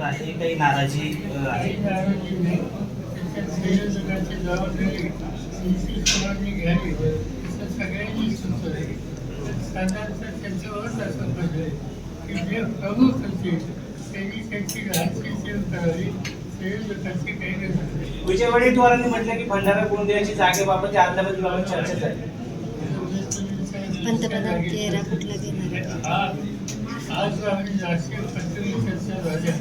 पण आहे काही नाराजी आहे. घ्यावी सगळ्यांनी त्याच्यावरच असं पडलं की जे प्रमुख होते त्यांनी त्याची घातची सेव करावी विजय वडेट्टीवारांनी म्हटलं की भंडारा गोंदियाची जागेबाबत अदला बदलाबाबत चर्चा झाली. पंतप्रधान चेहरा कुठला घेणार आज आम्ही राष्ट्रीय चर्चा झाल्या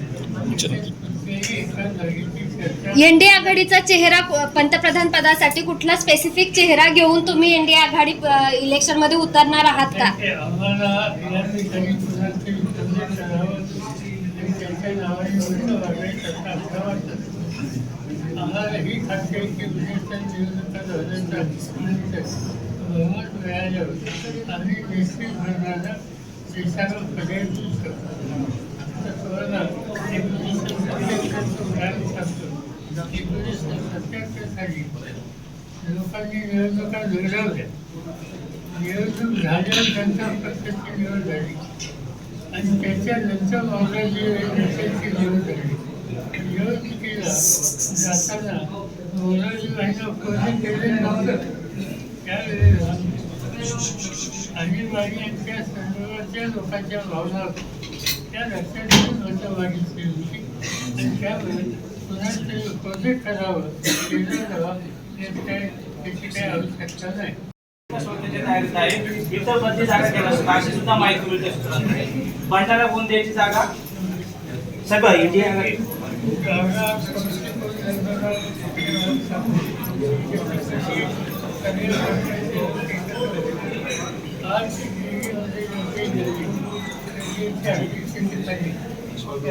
एनडीए आघाडीचा चेहरा पंतप्रधान पदासाठी कुठला स्पेसिफिक चेहरा घेऊन तुम्ही एनडीए आघाडी इलेक्शनमध्ये उतरणार आहात का? त्याचे आम्हाला या ठिकाणी पुन्हा तरी विचारणे करावं आणि त्याच्या नावाने उलटं वागायचं असं आपल्याला वाटतं आम्हाला ही खात्री आहे की विशेषतः निवडणुका झाल्याच्यानंतर बहुमत मिळाल्यावर आम्ही निश्चित धोरणाला देशाला पर्याय देऊ शकतो आता तुम्हाला एकोणीसशे सत्याहत्तरचं उदाहरण सांगतो एकोणीसशे लोकांनी लोकांनी निवडणुका लढवल्या निवडणूक झाल्यावर जनता प्रत्यक्ष निवड झाली. आणि त्याच्यानंतर मौलाजी जी निवड झाली. निवडणुकीला जाताना मौलाजी कोणी केले नव्हतं. त्यावेळेला आणीबाणी त्या संदर्भातल्या लोकांच्या भावना त्या लक्षात घेऊन होती. आणि त्यामुळे पुन्हा ते प्रोजेक्ट करावं केलं जावं यात त्याची काही आवश्यकता नाही इतर बदली जागा केला अशी सुद्धा माहिती मिळते सूत्रांकडे भंडारा द्यायची जागा सगळं इंडिया आघाडी आज आणि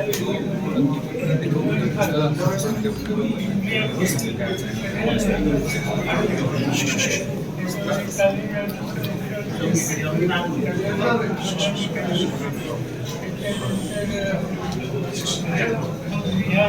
या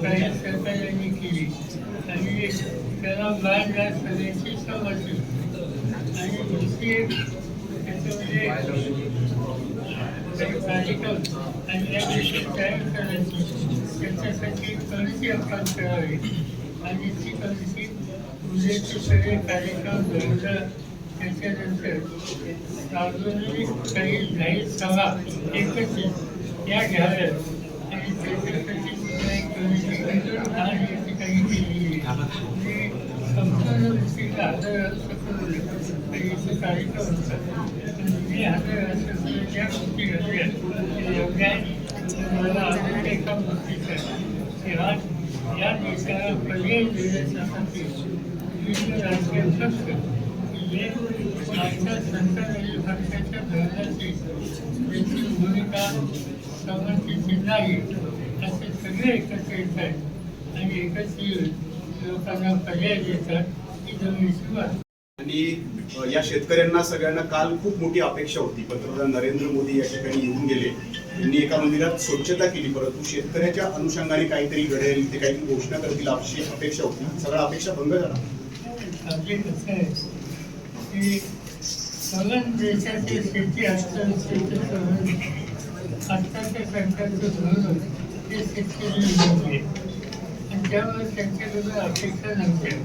त्याचं काही केली आणि त्याला बाहेर राज करण्याची सहमती आणि दुसरी एक त्याच्यामध्ये कार्यक्रम आणि या दिवशी तयार करायची त्याच्यासाठी कमिटी आपण करावी आणि ती कमिटी उद्याचे सगळे कार्यक्रम धरणं त्याच्यानंतर सार्वजनिक काही जाहीर सभा एकत्रित या घ्याव्यात आणि त्याच्यासाठी सुद्धा एक कमिटी आहे आणि मी गोष्टी योग्य मला तेव्हा या देशाला पर्याय देण्यासाठी विविध राजकीय पक्ष जे आजच्या संसदीय पक्षाच्या धोरणाची त्यांची भूमिका समर्थित नाही असे सगळे एकत्र येत आहेत आणि एकत्र येऊन लोकांना पर्याय देतात ही जमीन सुरुवात आणि या शेतकऱ्यांना सगळ्यांना काल खूप मोठी अपेक्षा होती. पंतप्रधान नरेंद्र मोदी या ठिकाणी येऊन गेले. त्यांनी एका मंदिरात स्वच्छता केली परंतु शेतकऱ्याच्या अनुषंगाने काहीतरी घडेल ते काही घोषणा करतील अशी अपेक्षा होती. सगळ्या अपेक्षा भंग झाला देशाची शेती आत्ताच्या सरकारचं धोरण हे शेतकरी आणि त्यामुळे त्यांच्याकडे अपेक्षा नव्हत्या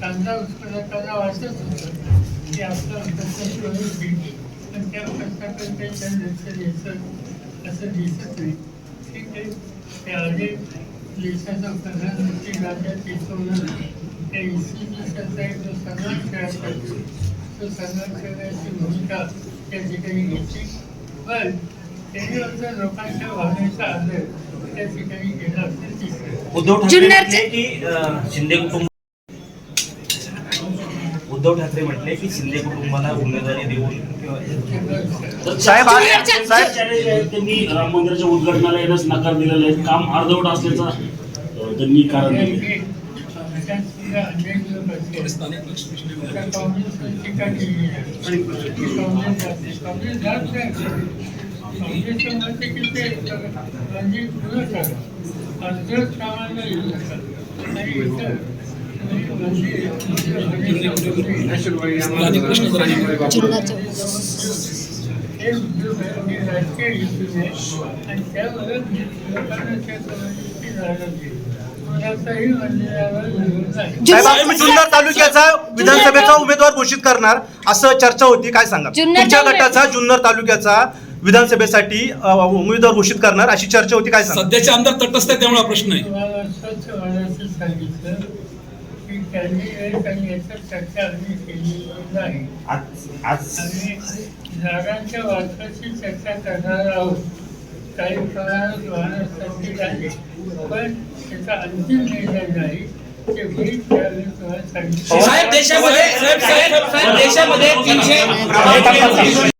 कांदा उत्पादकांना वाटत होतं की आपलं कसं करू देईल पण त्या कष्टाकडे त्यांच्या लक्ष द्यायचं असं दिसत नाही. ठीक आहे. ते अनेक देशाचा प्रधानमंत्री राज्यात येतो त्या इन्स्टिट्यूशनचा एक जो संघर्ष करतो तो संघर्ष करण्याची भूमिका त्या ठिकाणी घेतली. पण त्यांनी असं लोकांच्या भावनेचा आदर उद्धव ठाकरे की शिंदे कुटुंब उद्धव ठाकरे म्हटले की शिंदे कुटुंबाला उमेदवारी देऊन साहेब साहेब त्यांनी राम मंदिराच्या उद्घाटनाला येण्यास नकार दिलेला आहे. काम अर्धवट असल्याचा त्यांनी कारण दिले. आणि साहेब आम्ही जुन्नर तालुक्याचा विधानसभेचा उमेदवार घोषित करणार असं चर्चा होती काय सांगा जुन्नर तुमच्या तालुक्यात- गटाचा जुन्नर तालुक्याचा विधानसभेसाठी उमेदवार घोषित करणार अशी चर्चा होती काय सध्याचे आमदार तटस्थ आहे त्यामुळे प्रश्न आहे सांगितलं की कॅन्डिडेट आणि याच्यात चर्चा आम्ही केलेली नाही. आज आज आम्ही जागांच्या वाटपाची चर्चा करणार आहोत. काही प्रमाणात वाहनासाठी झाले पण त्याचा अंतिम निर्णय नाही ते होईल त्यावेळी तुम्हाला सांगितलं. साहेब देशामध्ये साहेब साहेब साहेब देशामध्ये तीनशे